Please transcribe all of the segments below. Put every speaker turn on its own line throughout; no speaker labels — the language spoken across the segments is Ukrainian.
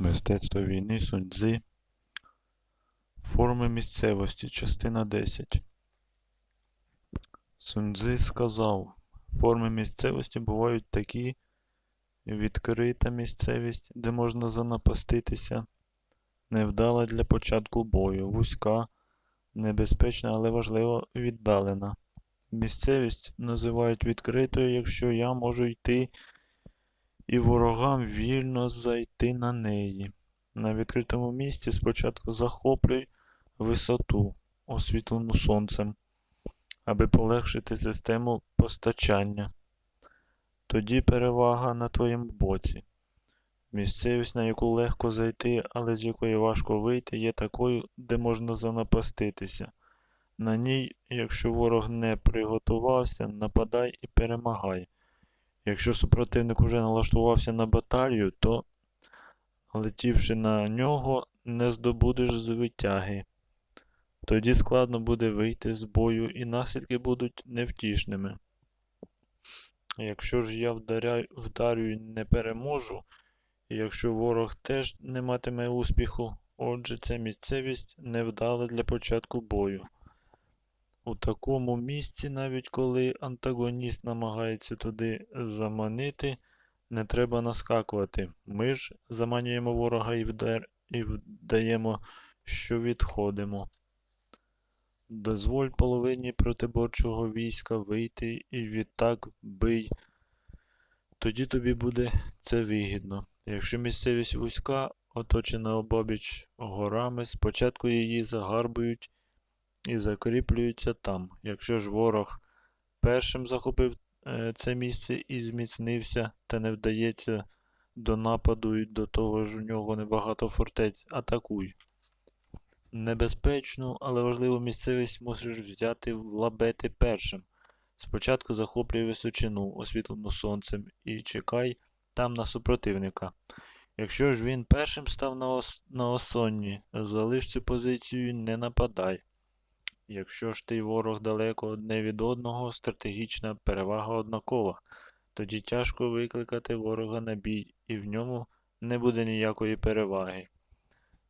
Мистецтво війни Сунь-Дзи. Форми місцевості. Частина 10. Сунь-Дзи сказав, форми місцевості бувають такі відкрита місцевість, де можна занапаститися, невдала для початку бою, вузька, небезпечна, але важливо віддалена. Місцевість називають відкритою, якщо я можу йти і ворогам вільно зайти на неї. На відкритому місці спочатку захоплюй висоту, освітлену сонцем, аби полегшити систему постачання. Тоді перевага на твоєму боці. Місцевість, на яку легко зайти, але з якої важко вийти, є такою, де можна занапаститися. На ній, якщо ворог не приготувався, нападай і перемагай. Якщо супротивник уже налаштувався на баталію, то, летівши на нього, не здобудеш звитяги. Тоді складно буде вийти з бою, і наслідки будуть невтішними. Якщо ж я вдаряю, вдарю і не переможу, і якщо ворог теж не матиме успіху, отже, ця місцевість невдала для початку бою. У такому місці, навіть коли антагоніст намагається туди заманити, не треба наскакувати. Ми ж заманюємо ворога і, вдар... і вдаємо, що відходимо. Дозволь половині протиборчого війська вийти і відтак бий. Тоді тобі буде це вигідно. Якщо місцевість вузька, оточена обабіч горами, спочатку її загарбують і закріплюються там. Якщо ж ворог першим захопив е, це місце і зміцнився, та не вдається до нападу і до того ж у нього небагато фортець, атакуй. Небезпечну, але важливу місцевість мусиш взяти в лабети першим. Спочатку захоплюй височину, освітлену сонцем, і чекай там на супротивника. Якщо ж він першим став на, ос... на осонні, залиш цю позицію і не нападай. Якщо ж ти ворог далеко одне від одного, стратегічна перевага однакова, тоді тяжко викликати ворога на бій, і в ньому не буде ніякої переваги.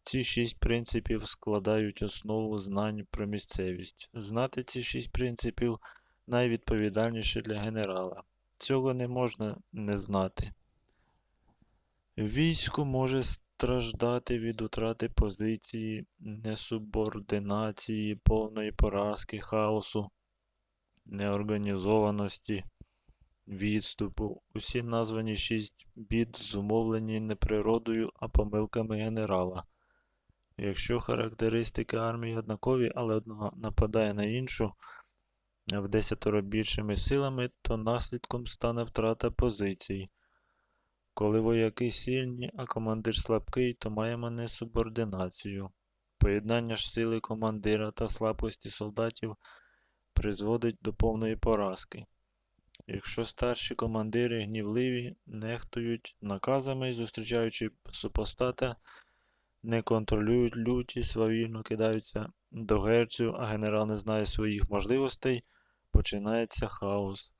Ці шість принципів складають основу знань про місцевість. Знати ці шість принципів найвідповідальніше для генерала. Цього не можна не знати. Військо може страждати від утрати позиції, несубординації, повної поразки, хаосу, неорганізованості, відступу. Усі названі шість бід зумовлені не природою, а помилками генерала. Якщо характеристики армії однакові, але одна нападає на іншу в десятеро більшими силами, то наслідком стане втрата позицій. Коли вояки сильні, а командир слабкий, то маємо несубординацію. Поєднання ж сили командира та слабкості солдатів призводить до повної поразки. Якщо старші командири гнівливі, нехтують наказами зустрічаючи супостата, не контролюють люті, свавільно кидаються до герцю, а генерал не знає своїх можливостей, починається хаос.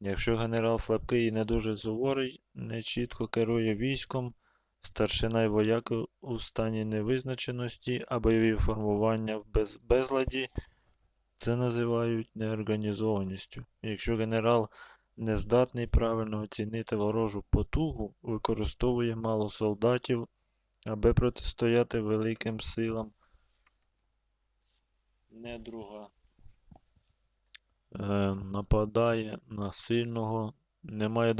Якщо генерал слабкий і не дуже суворий, не чітко керує військом, старшина й вояки у стані невизначеності, а бойові формування в без... безладі, це називають неорганізованістю. Якщо генерал не здатний правильно оцінити ворожу потугу, використовує мало солдатів, аби протистояти великим силам недруга нападає на сильного, немає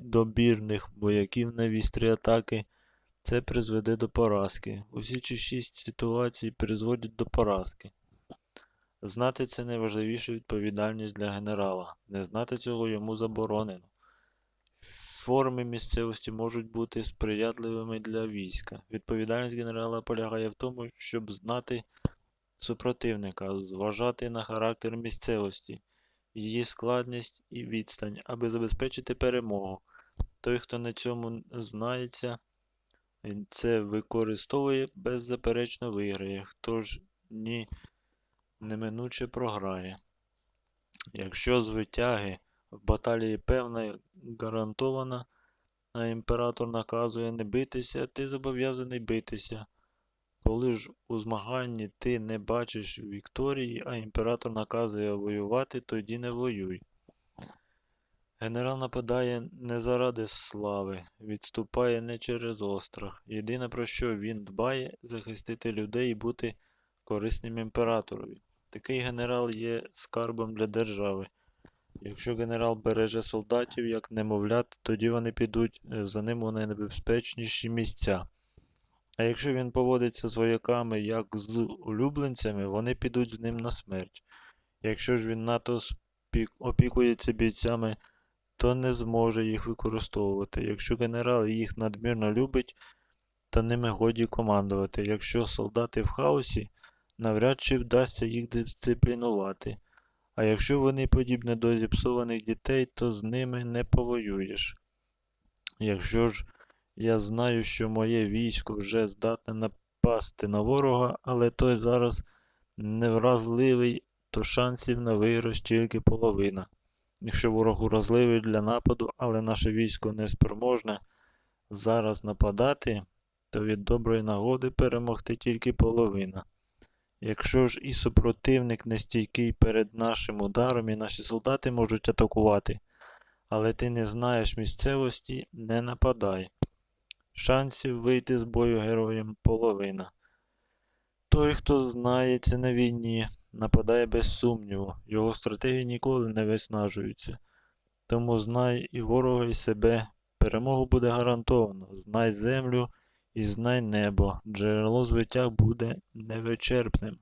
добірних вояків на вістрі атаки, це призведе до поразки. Усі ці шість ситуацій призводять до поразки. Знати це найважливіша відповідальність для генерала. Не знати цього йому заборонено. Форми місцевості можуть бути сприятливими для війська. Відповідальність генерала полягає в тому, щоб знати супротивника, зважати на характер місцевості, її складність і відстань, аби забезпечити перемогу. Той, хто на цьому знається, це використовує, беззаперечно виграє, хто ж ні неминуче програє. Якщо з витяги в баталії певна гарантована, а імператор наказує не битися, ти зобов'язаний битися. Коли ж у змаганні ти не бачиш вікторії, а імператор наказує воювати, тоді не воюй. Генерал нападає не заради слави, відступає не через острах. Єдине про що він дбає захистити людей і бути корисним імператорові. Такий генерал є скарбом для держави. Якщо генерал береже солдатів як немовлят, тоді вони підуть е, за ним у найнебезпечніші місця. А якщо він поводиться з вояками як з улюбленцями, вони підуть з ним на смерть. Якщо ж він надто опікується бійцями, то не зможе їх використовувати. Якщо генерал їх надмірно любить, то ними годі командувати. Якщо солдати в хаосі, навряд чи вдасться їх дисциплінувати. А якщо вони подібні до зіпсованих дітей, то з ними не повоюєш. Якщо ж я знаю, що моє військо вже здатне напасти на ворога, але той зараз невразливий, то шансів на виграш тільки половина. Якщо ворог уразливий для нападу, але наше військо неспроможне зараз нападати, то від доброї нагоди перемогти тільки половина. Якщо ж і супротивник нестійкий перед нашим ударом, і наші солдати можуть атакувати, але ти не знаєш місцевості, не нападай. Шансів вийти з бою героєм половина. Той, хто знається на війні, нападає без сумніву, його стратегії ніколи не виснажуються. Тому знай і ворога, і себе, перемогу буде гарантовано, знай землю і знай небо, джерело звиття буде невичерпним.